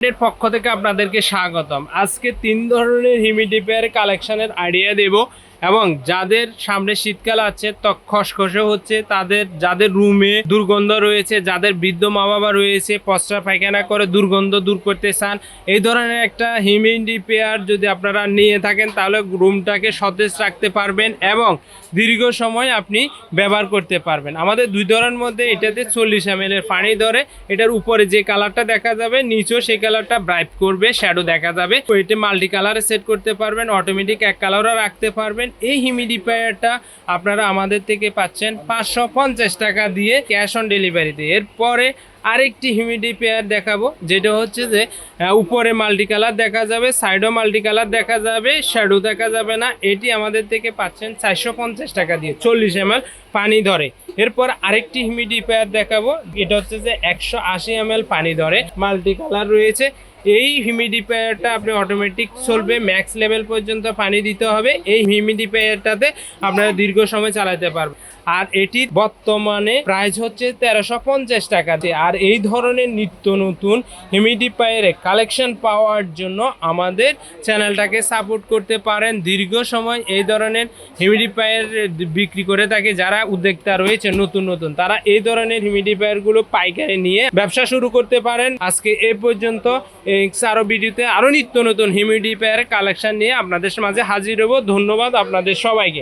এর পক্ষ থেকে আপনাদেরকে স্বাগতম। আজকে তিন ধরনের হিউমিডিফায়ার কালেকশনের আইডিয়া দেব। এবং যাদের সামনে শীতকাল আছে ত্বক খসখসে হচ্ছে, তাদের, যাদের রুমে দুর্গন্ধ রয়েছে, যাদের বৃদ্ধ মা বাবা রয়েছে পশ্চা পায়খানা করে দুর্গন্ধ দূর করতে চান, এই ধরনের একটা হিউমিডিফায়ার যদি আপনারা নিয়ে থাকেন, তাহলে রুমটাকে সতেজ রাখতে পারবেন এবং দীর্ঘ সময় আপনি ব্যবহার করতে পারবেন। আমাদের দুই ধরনের মধ্যে এটাতে চল্লিশ এম এর পানি ধরে, এটার উপরে যে কালারটা দেখা যাবে, নিচেও সেই কালারটা ব্রাইট করবে শ্যাডো দেখা যাবে। এটা মাল্টি কালারে সেট করতে পারবেন অটোমেটিক এক কালারও রাখতে পারবেন এই হিউমিডিফায়ারটা আপনারা আমাদের থেকে পাচ্ছেন পাঁচশো পঞ্চাশ টাকা দিয়ে ক্যাশ অন ডেলিভারিতে। এরপরে আরেকটি হিউমিডিফায়ার দেখাবো, যেটা হচ্ছে যে উপরে মাল্টি কালার দেখা যাবে, সাইডও মাল্টি কালার দেখা যাবে, শ্যাডো দেখা যাবে না। এটি আমাদের থেকে পাচ্ছেন চারশো পঞ্চাশ টাকা দিয়ে, চল্লিশ এম পানি ধরে। এরপর আরেকটি হিউমিডিফায়ার দেখাবো, এটা হচ্ছে যে একশো আশি এম পানি ধরে মাল্টি কালার রয়েছে। এই হিউমিডিফায়ারটা আপনি অটোমেটিক চলবে ম্যাক্স লেভেল পর্যন্ত পানি দিতে হবে। এই হিউমিডিফায়ারটাতে আপনারা দীর্ঘ সময় চালাতে পারবেন। আর এটি বর্তমানে প্রাইস হচ্ছে তেরোশো পঞ্চাশ টাকা। দিয়ে। আর এই ধরনের নিত্য নতুন হিউমিডিফায়ারে কালেকশন পাওয়ার জন্য আমাদের চ্যানেলটাকে সাপোর্ট করতে পারেন। দীর্ঘ সময় এই ধরনের হিউমিডিফায়ার বিক্রি করে থাকে। যারা উদ্যোক্তা রয়েছে, নতুন নতুন, তারা এই ধরনের হিউমিডিফায়ারগুলো পাইকারি নিয়ে ব্যবসা শুরু করতে পারেন। আজকে এ পর্যন্ত এই আরও ভিডিওতে আরও নিত্য নতুন হিউমিডিফায়ার কালেকশন নিয়ে আপনাদের মাঝে হাজির হব। ধন্যবাদ আপনাদের সবাইকে।